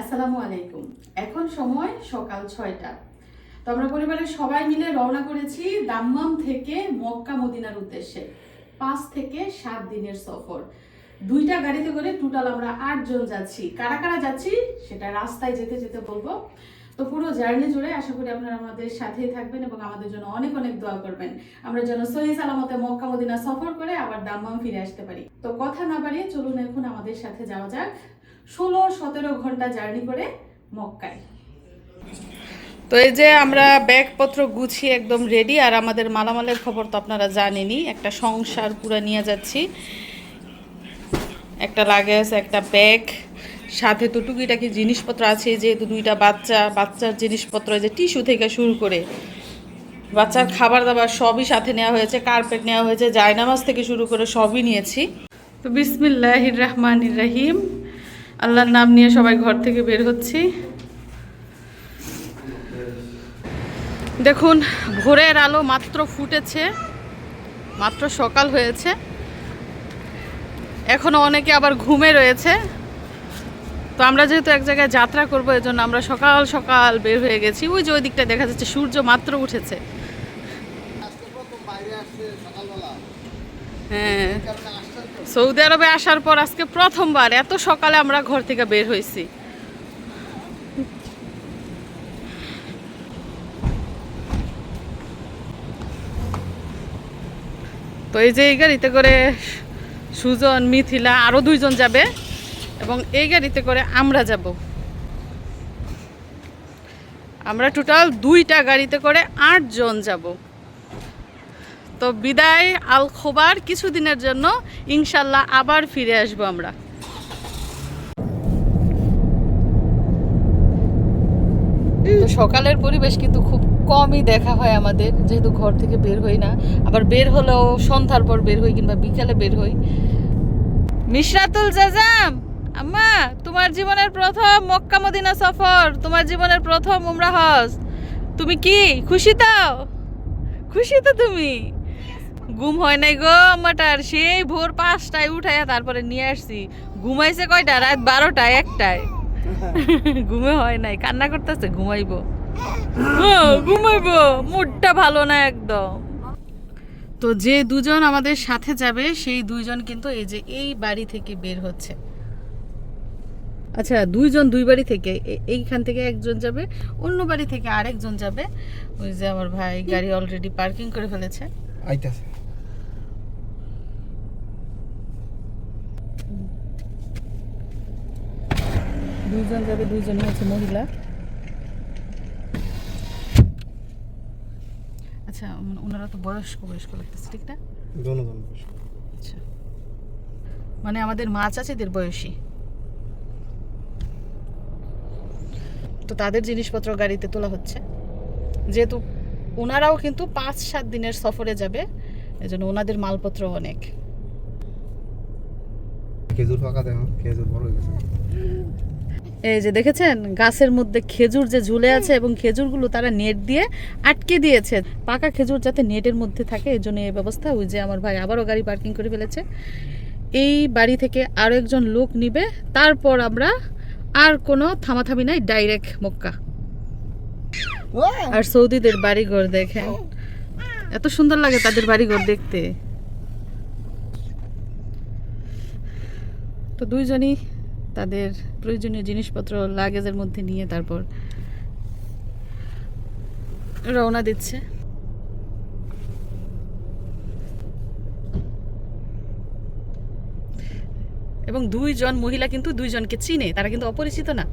আসসালামু আলাইকুম। এখন সময় সকাল ছয়টা। তো আমরা পরিবারের সবাই মিলে রওনা করেছি দাম্মাম থেকে মক্কা মদিনার উদ্দেশ্যে। পাঁচ থেকে সাত দিনের সফর। দুইটা গাড়িতে করে টোটাল আমরা আটজন যাচ্ছি। কারা কারা যাচ্ছি সেটা রাস্তায় যেতে যেতে বলব। তো পুরো জার্নি জুড়ে আশা করি আপনারা আমাদের সাথেই থাকবেন এবং আমাদের জন্য অনেক অনেক দোয়া করবেন। আমরা যেন সহি সালামতে মক্কা মদিনা সফর করে আবার দাম্মাম ফিরে আসতে পারি। তো কথা না বাড়িয়ে চলুন এখন আমাদের সাথে যাওয়া যাক। ষোলো, সতেরো ঘণ্টা জার্নি করে মক্কায়। তো এই যে আমরা ব্যাগপত্র গুছিয়ে একদম রেডি আর আমাদের মালামালের খবর তো আপনারা জানেনই, একটা সংসার পুরো নিয়ে যাচ্ছি। একটা লাগেজ একটা ব্যাগ সাথে তো টুকিটাকি জিনিসপত্র আছে, যেহেতু দুইটা বাচ্চা, বাচ্চার জিনিসপত্র যে টিস্যু থেকে শুরু করে বাচ্চার খাবার দাবার সবই সাথে নেওয়া হয়েছে কার্পেট নেওয়া হয়েছে, জায়নামাজ থেকে শুরু করে সবই নিয়েছি। তো বিসমিল্লাহির রহমানির রহিম আল্লাহর নাম নিয়ে সবাই ঘর থেকে বের হচ্ছি। দেখুন, ভোরের আলো মাত্র ফুটেছে, মাত্র সকাল হয়েছে। এখনও অনেকে আবার ঘুমে রয়েছে। তো আমরা যেহেতু এক জায়গায় যাত্রা করব, এজন্য আমরা সকাল সকাল বের হয়ে গেছি। ওই যে ওই দিকটা দেখা যাচ্ছে, সূর্য মাত্র উঠেছে আজকে প্রথম বাইরে আসছে সকালবেলা হ্যাঁ। সৌদি আরবে আসার পর আজকে প্রথমবার, এত সকালে আমরা ঘর থেকে বের হয়েছি। তো এই যে এই গাড়িতে করে সুজন, মিথিলা আরও দুইজন যাবে এবং এই গাড়িতে করে আমরা যাব। আমরা টোটাল দুইটা গাড়িতে করে আটজন যাব। তো বিদায় আল খোবার কিছুদিনের জন্য ইনশাল্লাহ আবার ফিরে আসব আমরা। সকালের পরিবেশ কিন্তু খুব কমই দেখা হয় আমাদের, যেহেতু ঘর থেকে বের হই না। আবার বের হলেও সন্ধ্যার পর বের হই কিংবা বিকালে বের হই। মিশরাতুল জাজাম, আম্মা, তোমার জীবনের প্রথম মক্কা মদিনা সফর, তোমার জীবনের প্রথম উমরা হজ। তুমি কি খুশি তো? খুশি তো তুমি? ঘুম হয় নাই গো আমাটার সেই ভোর পাঁচটায় উঠাইয়া তারপরে নিয়ে আসছি। ঘুমাইছে কয়টা? রাত বারোটায় একটায়। ঘুমে হয় নাই কান্না করতেছে ঘুমাইবো। হ্যাঁ, ঘুমাইবো মুডটা ভালো না একদম। তো যে দুজন আমাদের সাথে যাবে সেই দুইজন কিন্তু এই যে এই বাড়ি থেকে বের হচ্ছে। আচ্ছা দুইজন দুই বাড়ি থেকে এইখান থেকে একজন যাবে অন্য বাড়ি থেকে আরেকজন যাবে। ওই যে আমার ভাই গাড়ি অলরেডি পার্কিং করে ফেলেছে। আইতাছে। দুইজন যাবে দুইজনই হচ্ছে মহিলা। আচ্ছা ওনারা তো বয়স্ক বয়স্ক লাগতেছে ঠিক না? আচ্ছা। মানে আমাদের মা চাচিদের বয়সী। তো তাদের জিনিসপত্র গাড়িতে তোলা হচ্ছে। যেহেতু ওনারাও কিন্তু পাঁচ সাত দিনের সফরে যাবে এজন্য ওনাদের মালপত্র অনেক। খেজুর পাকা দেখো খেজুর বড় হয়ে গেছে। এই যে দেখেছেন, গাছের মধ্যে খেজুর যে ঝুলে আছে এবং খেজুরগুলো তারা নেট দিয়ে আটকে দিয়েছে। পাকা খেজুর যাতে নেটের মধ্যে থাকে, এই জন্য এই ব্যবস্থা। ওই যে আমার ভাই আবারও গাড়ি পার্কিং করে ফেলেছে। এই বাড়ি থেকে আরও একজন লোক নিবে, তারপর আমরা আর কোনো থামাথামি নাই, ডাইরেক্ট মক্কা। আর সৌদিদের বাড়িঘর দেখেন। এত সুন্দর লাগে তাদের বাড়িঘর দেখতে। তো দুইজনই তাদের প্রয়োজনীয় জিনিসপত্র, লাগেজের মধ্যে নিয়ে তারপর রওনা দিচ্ছে। এবং দুইজন মহিলা কিন্তু দুইজনকে চিনে, তারা কিন্তু অপরিচিত না।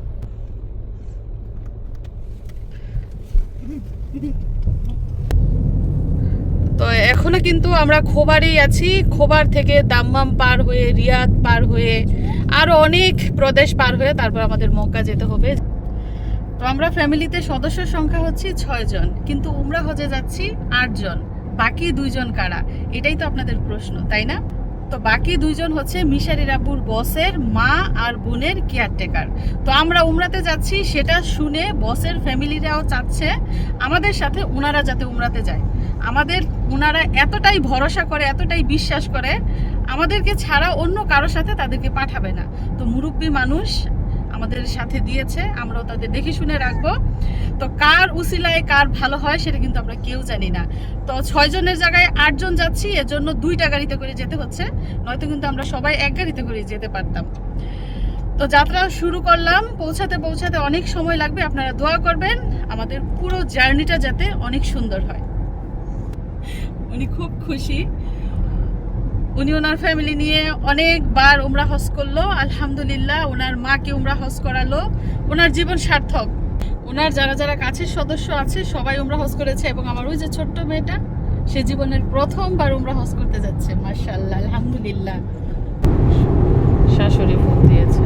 তো এখনও কিন্তু আমরা খোবারেই আছি। খোবার থেকে দাম্মাম পার হয়ে, রিয়াদ পার হয়ে আরও অনেক প্রদেশ পার হয়ে তারপর আমাদের মক্কা যেতে হবে। তো আমরা ফ্যামিলিতে সদস্যের সংখ্যা হচ্ছে ছয় জন, কিন্তু উমরা হজে যাচ্ছি আটজন বাকি দুইজন কারা? এটাই তো আপনাদের প্রশ্ন, তাই না? তো বাকি দুইজন হচ্ছে মিশারি রাব্বুর বসের মা আর বোনের কেয়ারটেকার। তো আমরা উমরাতে যাচ্ছি, সেটা শুনে বসের ফ্যামিলিরাও চাচ্ছে আমাদের সাথে উনারা যাতে উমরাতে যায়। আমাদের উনারা এতটাই ভরসা করে, এতটাই বিশ্বাস করে আমাদেরকে ছাড়া অন্য কারোর সাথে তাদেরকে পাঠাবে না। তো মুরব্বী মানুষ আমাদের সাথে দিয়েছে, আমরাও তাদের দেখে শুনে রাখব। তো কার উসিলায় কার ভালো হয় সেটা কিন্তু আমরা কেউ জানি না। তো ছয় জনের জায়গায় আটজন যাচ্ছি এর জন্য দুইটা গাড়িতে করে যেতে হচ্ছে। নয়তো কিন্তু আমরা সবাই এক গাড়িতে করে যেতে পারতাম। তো যাত্রা শুরু করলাম। পৌঁছাতে পৌঁছাতে অনেক সময় লাগবে, আপনারা দোয়া করবেন। আমাদের পুরো জার্নিটা যাতে অনেক সুন্দর হয়। উনি খুব খুশি। উনি ওনার ফ্যামিলি নিয়ে অনেকবার উমরা হজ করল, আলহামদুলিল্লাহ ওনার মাকে উমরা হজ করালো। ওনার জীবন সার্থক। ওনার যারা যারা কাছের সদস্য আছে, সবাই উমরা হজ করেছে এবং আমার ওই যে ছোট্ট মেয়েটা, সে জীবনের প্রথমবার উমরা হজ করতে যাচ্ছে মার্শাল্লাহ আলহামদুলিল্লাহ। শাশুড়ি ফোন দিয়েছে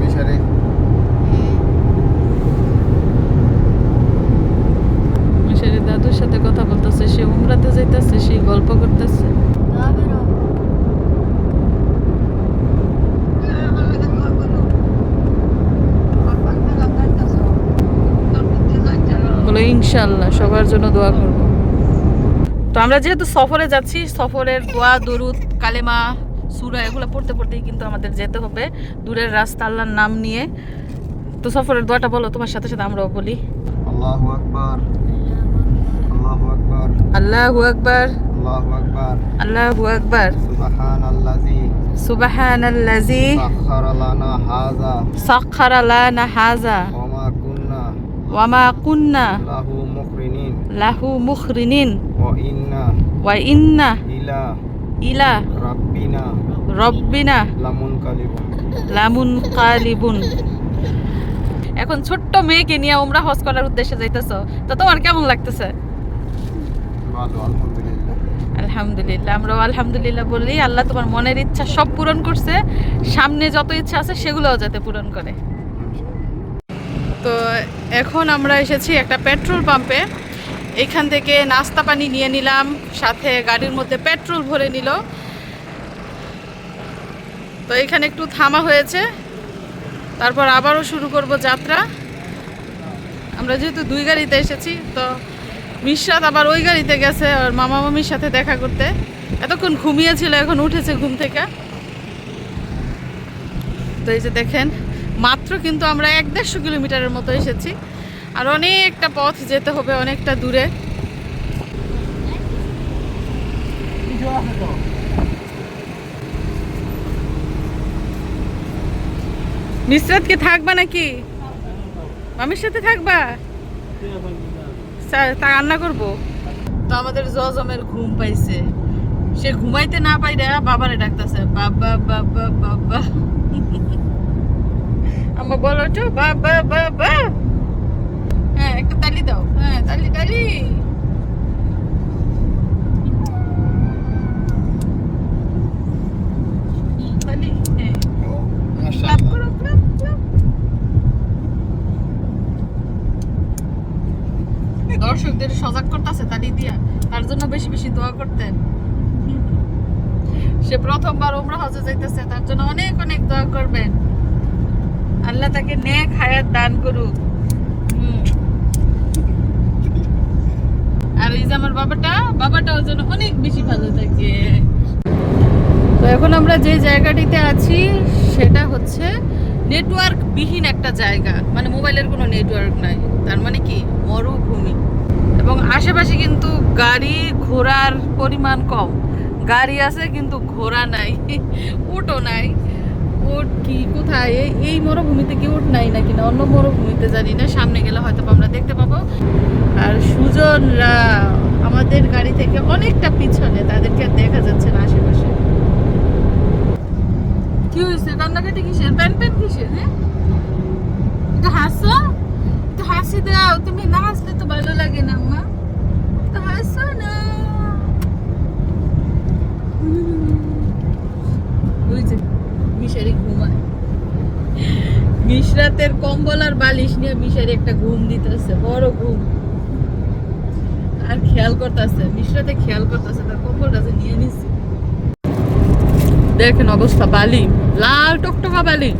মিশারি মিশারি দাদুর সাথে কথা বলতেছে সে উমরাতে যাইতেছে সে গল্প করতেছে বলে ইনশাল্লাহ সবার জন্য দোয়া করব। তো আমরা যেহেতু সফরে যাচ্ছি সফরের দোয়া দরুদ কালেমা সুরা এগুলো পড়তে পড়তেই কিন্তু আমাদের যেতে হবে। দূরের রাস্তা আল্লাহর নাম নিয়ে। তো সফরের দোয়াটা বলো তোমার সাথে সাথে আমরাও বলি। আল্লাহু আকবার। আল্লাহু আকবার। আল্লাহু আকবার। আল্লাহু আকবার। আল্লাহু আকবার। সাখখারা লানা হাযা। সাখখারা লানা হাযা। ওয়া মা কুন্না। ওয়া মা কুন্না। লাহু লাহু মুখরিনিন। ওয়া ইন্না ইলা ইলা রাব্বিনা রব্বিনা লামুনকালিবুন। লামুন কালিবুন এখন ছোট্ট মেয়েকে নিয়ে ওমরা হজ করার উদ্দেশ্যে যাইতেছো। তো তোমার কেমন লাগতেছে? ভালো আলহামদুলিল্লাহ। আলহামদুলিল্লাহ আমরাও আলহামদুলিল্লাহ বলি আল্লাহ তোমার মনের ইচ্ছা সব পূরণ করছে। সামনে যত ইচ্ছা আছে সেগুলোও যাতে পূরণ করে। তো এখন আমরা এসেছি একটা পেট্রোল পাম্পে। এখান থেকে নাস্তা পানি নিয়ে নিলাম, সাথে গাড়ির মধ্যে পেট্রোল ভরে নিল। তো এখানে একটু থামা হয়েছে। তারপর আবারও শুরু করব যাত্রা। আমরা যেহেতু দুই গাড়িতে এসেছি, তো মিশরাত আবার ওই গাড়িতে গেছে আর মামা মামির সাথে দেখা করতে। এতক্ষণ ঘুমিয়েছিল, এখন উঠেছে ঘুম থেকে। তো এই যে দেখেন, মাত্র কিন্তু আমরা এক দেড়শো কিলোমিটারের মতো এসেছি। আর অনেকটা পথ যেতে হবে অনেকটা দূরে। মিশ্রাত কি থাকবা নাকি? মামির সাথে থাকবা? তা রান্না করব। তো আমাদের জজমের ঘুম পাইছে। সে ঘুমাইতে না পাইরা বাবারে ডাকতেছে বাবা বাবা বাবা। আমার বলো তো বাবা বাবা। হ্যাঁ একটা তালি দাও। হ্যাঁ তালি তালি। হ্যাঁ। দর্শকদের সজাগ করতেছে তালি দিয়া। তার জন্য বেশি বেশি দোয়া করতেন। সে প্রথমবার ওমরা হজে যাইতেছে তার জন্য অনেক অনেক দোয়া করবেন। আল্লাহ তাকে নেক হায়াত দান করুক। হুম। অনেক বেশি ভালো থাকে। তো এখন আমরা যে জায়গাটিতে আছি, সেটা হচ্ছে নেটওয়ার্ক বিহীন একটা জায়গা। মানে মোবাইলের কোনো নেটওয়ার্ক নাই। তার মানে কি? মরুভূমি। এবং আশেপাশে কিন্তু গাড়ি ঘোড়ার পরিমাণ কম। গাড়ি আছে, কিন্তু ঘোড়া নাই, উটও নাই। উট কি, কোথায়? এই- মরুভূমিতে কি উট নাই নাকি না? অন্য মরুভূমিতে জানি না। সামনে গেলে হয়তো আমরা দেখতে পাবো। আর সুজনরা আমাদের গাড়ি থেকে অনেকটা পিছনে তাদেরকে দেখা যাচ্ছে না আশেপাশে। কি হয়েছে? কান্নাকাটি কিসের? প্যান প্যান কিসের হ্যাঁ? হাসো হাসি দাও। তুমি না হাসলে তো ভালো লাগে না তো হাসো না। মিশারি ঘুমায়। মিশরাতের কম্বল আর বালিশ নিয়ে মিশারি একটা ঘুম দিতেছে, বড় ঘুম। আর খেয়াল করতেছে খেয়াল করতেছে, তার কম্বলটা যে নিয়ে দেখেন অবস্থা বালি লাল টকটকা বালি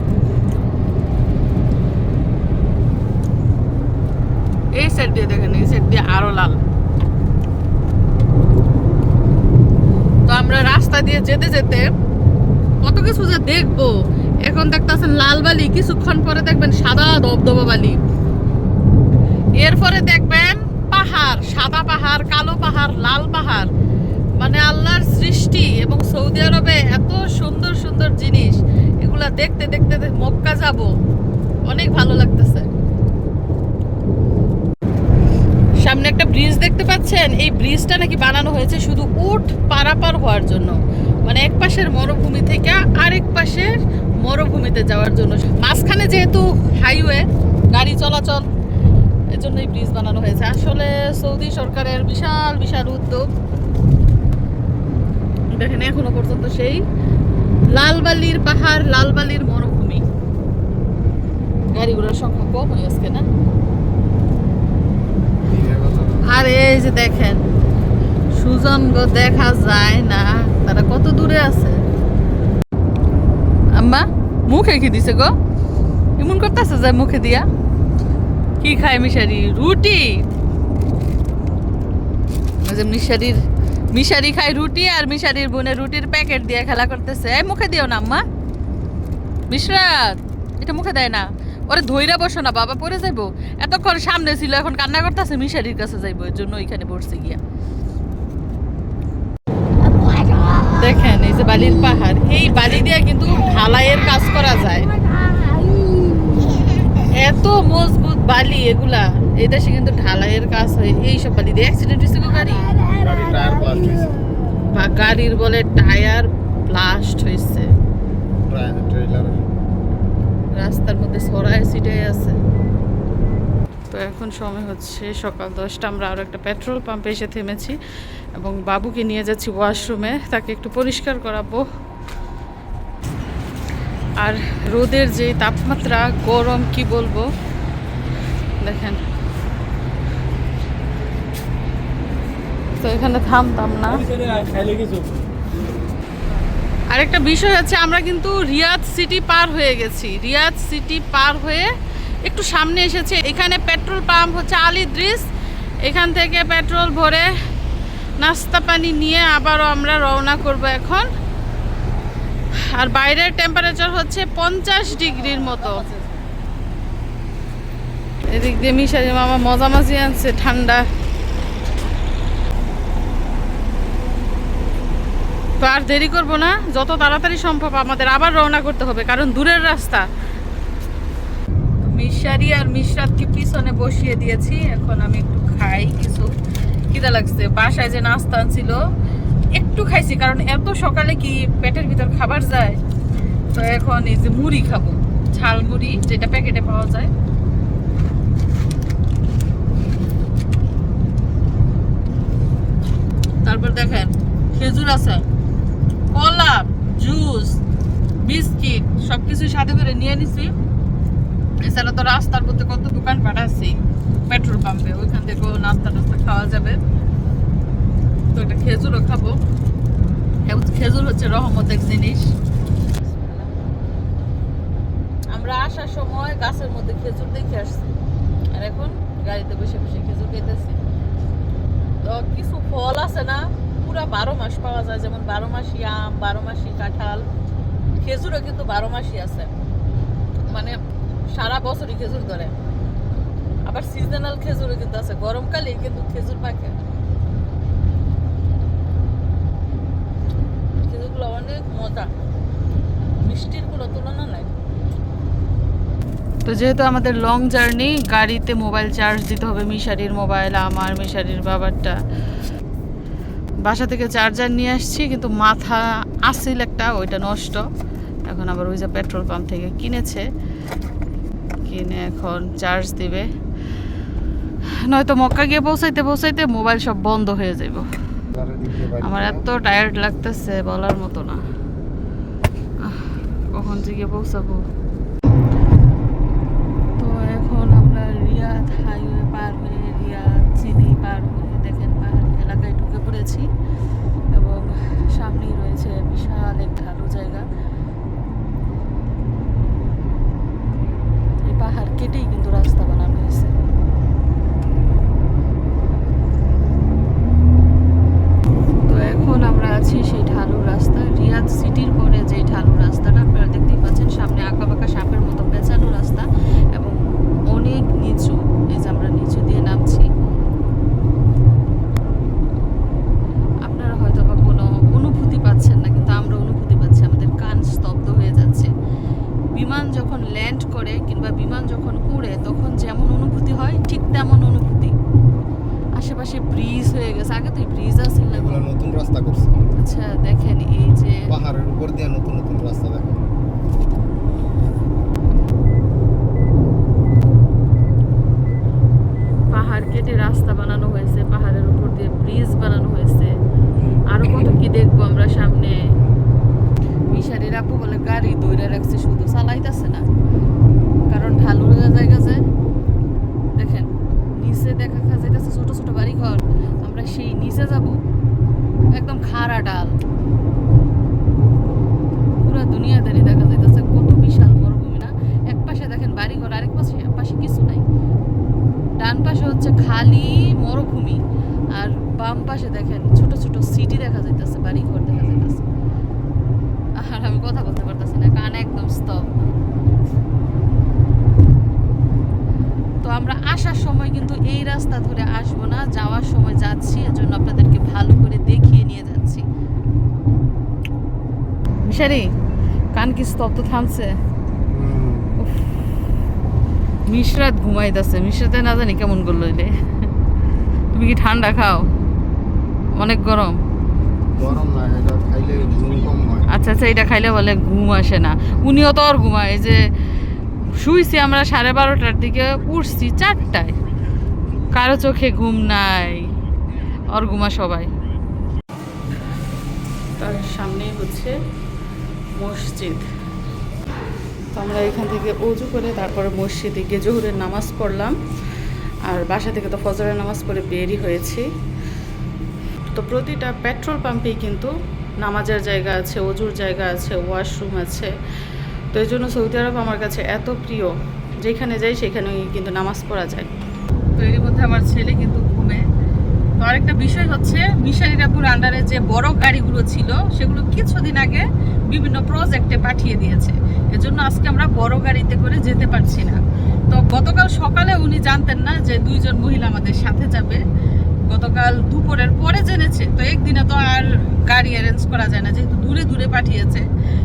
এই সাইড দিয়ে দেখেন, এই সাইড দিয়ে আরও লাল। তো আমরা রাস্তা দিয়ে যেতে যেতে কত কিছু যে দেখব। এখন দেখতেছেন লাল বালি, কিছুক্ষণ পরে দেখবেন সাদা দবদবা বালি। এরপরে দেখবেন পাহাড়, সাদা পাহাড়, কালো পাহাড়, লাল পাহাড়। মানে আল্লাহর সৃষ্টি এবং সৌদি আরবে এত সুন্দর সুন্দর জিনিস। এগুলা দেখতে দেখতে মক্কা যাব। অনেক ভালো লাগতেছে। সামনে একটা ব্রিজ দেখতে পাচ্ছেন? এই ব্রিজটা নাকি বানানো হয়েছে শুধু উট পারাপার হওয়ার জন্য। মানে এক পাশের মরুভূমি থেকে আরেক পাশের মরুভূমিতে যাওয়ার জন্য। মাঝখানে যেহেতু হাইওয়ে গাড়ি চলাচল জন্য এই ব্রিজ বানানো হয়েছে। আসলে সৌদি সরকারের বিশাল বিশাল উদ্যোগ। দেখেন, এখনও পর্যন্ত সেই লালবালির পাহাড়, লালবালির মরুভূমি। গাড়িগুলোর সংখ্যা কম হয়ে আজকে না? আর এই যে দেখেন সুজনগ দেখা যায় না। তারা কত দূরে আছে? আম্মা, মুখে কি দিছে গো? এমন করতেছে যায় মুখে দিয়া? কি খায় মিশারি? রুটি। মিশারির, মিশারি খায় রুটি আর মিশারির বোনের রুটির প্যাকেট দিয়ে খেলা করতেছে। মুখে দিও না, আম্মা। বিশরাত এটা মুখে দেয় না। ওরে ধইরা বসো না, বাবা পরে যাইবো। এতক্ষণ সামনে ছিল, এখন কান্না করতেছে, মিশারির কাছে যাইবো। এর জন্য ওইখানে বসছে গিয়া। দেখেন, এই যে বালির পাহাড়, এই বালি দিয়ে কিন্তু ঢালাইয়ের কাজ করা যায়। এত মজবুত বালি এগুলা এই দেশে কিন্তু ঢালাইয়ের কাজ হয়। এইসব বালি দিয়ে অ্যাক্সিডেন্ট হয়েছে গাড়ি। বা গাড়ির বলে টায়ার ব্লাস্ট হয়েছে। রাস্তার মধ্যে ছড়ায় ছিটাই আছে। তো এখন সময় হচ্ছে সকাল দশটা। আমরা আরও একটা পেট্রোল পাম্পে এসে থেমেছি এবং বাবুকে নিয়ে যাচ্ছি ওয়াশরুমে তাকে একটু পরিষ্কার করাবো। আর রোদের যে তাপমাত্রা গরম কি বলব? দেখেন। তো এখানে থামতাম না। আরেকটা বিষয় হচ্ছে, আমরা কিন্তু রিয়াদ সিটি পার হয়ে গেছি। রিয়াদ সিটি পার হয়ে একটু সামনে এসেছে। এখানে পেট্রোল পাম্প হচ্ছে আলিদ্রিস এখান থেকে পেট্রোল ভরে নাস্তা পানি নিয়ে আবারও আমরা রওনা করব এখন। আর বাইরের টেম্পারেচার হচ্ছে পঞ্চাশ ডিগ্রির মতো। এদিক দিয়ে মিশারি মামা মজামাজি আনছে, ঠান্ডা। তো আর দেরি করব না, যত তাড়াতাড়ি সম্ভব আমাদের আবার রওনা করতে হবে, কারণ দূরের রাস্তা। মিশারি আর মিশরাতকে পিছনে বসিয়ে দিয়েছি, এখন আমি একটু খাই কিছু। খিদা লাগছে, বাসায় যে নাস্তা ছিল একটু খাইছি, কারণ এত সকালে কি পেটের ভিতর খাবার যায়? তো এখন এই যে মুড়ি খাব ঝাল মুড়ি যেটা প্যাকেটে পাওয়া যায় তারপর দেখেন খেজুর আছে। কলা জুস বিস্কিট সবকিছু সাথে করে নিয়ে নিছি। এছাড়া তো রাস্তার মধ্যে কত দোকান পাঠাচ্ছি, পেট্রোল পাম্পে, ওইখান থেকেও নাস্তা টাস্তা খাওয়া যাবে। তো একটা খেজুরও খাব। খেজুর হচ্ছে রহমতের জিনিস। আমরা আসার সময় গাছের মধ্যে খেজুর দেখে আসছি। আর এখন গাড়িতে বসে বসে খেজুর খেতেছি তো কিছু ফল আছে না? পুরা বারো মাস পাওয়া যায়, যেমন বারো মাসি আম, বারো মাসি কাঁঠাল, খেজুরও কিন্তু বারো মাসই আছে। মানে সারা বছরই খেজুর ধরে। আবার সিজনাল খেজুরও কিন্তু আছে, গরমকালেই কিন্তু খেজুর পাকে। খেজুরগুলো অনেক মজা। মিষ্টির কোনো তুলনা নাই। তো যেহেতু আমাদের লং জার্নি গাড়িতে মোবাইল চার্জ দিতে হবে মিশারির মোবাইল আমার মিশারির বাবারটা। বাসা থেকে চার্জার নিয়ে আসছি, কিন্তু মাথা আসিল একটা, ওইটা নষ্ট। এখন আবার ওই যে পেট্রোল পাম্প থেকে কিনেছে। কিনে এখন চার্জ দিবে। নয়তো মক্কা গিয়ে পৌঁছাইতে পৌঁছাইতে মোবাইল সব বন্ধ হয়ে যাব আমার এত টায়ার্ড লাগতেছে বলার মতো না। কখন যে গিয়ে পৌঁছাবো? এলাকায় খালি মরুভূমি আর বাম পাশে দেখেন ছোট ছোট সিটি দেখা যাইতেছে বাড়ি ঘর দেখা যাইতেছে। আর আমি কথা বলতে পারতেছি না, কান একদম স্তব্ধ। তো আমরা আসার সময় কিন্তু এই রাস্তা ধরে আসব না, যাওয়ার সময় যাচ্ছি, এজন্য আপনাদেরকে ভালো করে দেখিয়ে নিয়ে যাচ্ছি। মিশারি কান কি স্তব্ধ থামছে? মিশরাত ঘুমাইতেছে। মিশরাতে না জানি কেমন করল রে তুমি কি ঠান্ডা খাও? অনেক গরম। গরম না এটা খাইলে ঘুম কম হয়। আচ্ছা আচ্ছা এটা খাইলে বলে ঘুম আসে না। উনিও তো আর ঘুমায় এই যে শুইছি আমরা সাড়ে বারোটার দিকে উঠছি চারটায়। কারও চোখে ঘুম নাই ওর ঘুমা সবাই। তার সামনেই হচ্ছে মসজিদ। তো আমরা এখান থেকে অজু করে তারপরে মসজিদে গিয়ে জোহরের নামাজ পড়লাম। আর বাসা থেকে তো ফজরের নামাজ পড়ে বেরই হয়েছি। তো প্রতিটা পেট্রোল পাম্পেই কিন্তু নামাজের জায়গা আছে অজুর জায়গা আছে, ওয়াশরুম আছে। তো এই জন্য সৌদি আরব আমার কাছে এত প্রিয়, যেখানে যাই সেখানেই কিন্তু নামাজ পড়া যায়। তো এর মধ্যে আমার ছেলে কিন্তু ঘুমে। তো আরেকটা বিষয় হচ্ছে মিশারিরাপুর আন্ডারে যে বড় গাড়িগুলো ছিল, সেগুলো কিছুদিন আগে বিভিন্ন প্রজেক্টে পাঠিয়ে দিয়েছে। এজন্য আজকে আমরা বড় গাড়িতে করে যেতে পারছি না। তো গতকাল সকালে উনি জানতেন না যে দুইজন মহিলা আমাদের সাথে যাবে। গতকাল দুপুরের পরে জেনেছে। তো একদিনে তো আর গাড়ি অ্যারেঞ্জ করা যায় না, যেহেতু দূরে দূরে পাঠিয়েছে।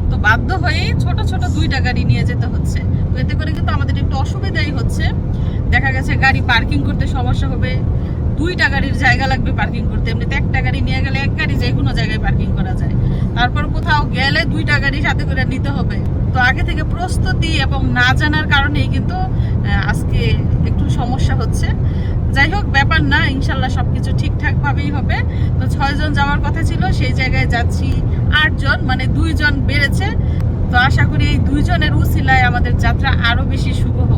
তো বাধ্য হয়েই ছোট ছোট দুইটা গাড়ি নিয়ে যেতে হচ্ছে। তো এতে করে কিন্তু আমাদের একটু অসুবিধাই হচ্ছে। দেখা গেছে গাড়ি পার্কিং করতে সমস্যা হবে। দুইটা গাড়ির জায়গা লাগবে পার্কিং করতে। এমনিতে একটা গাড়ি নিয়ে গেলে এক গাড়ি যে কোনো জায়গায় পার্কিং করা যায়। তারপর কোথাও গেলে দুইটা গাড়ি সাথে করে নিতে হবে। তো আগে থেকে প্রস্তুতি এবং না জানার কারণেই কিন্তু আজকে একটু সমস্যা হচ্ছে। যাই হোক, ব্যাপার না, ইনশাল্লাহ সবকিছু ঠিকঠাক ভাবেই হবে। তো ছয়জন যাওয়ার কথা ছিল, সেই জায়গায় যাচ্ছি আটজন মানে দুইজন বেড়েছে। তো আশা করি এই দুইজনের উসিলায় আমাদের যাত্রা আরও বেশি শুভ হবে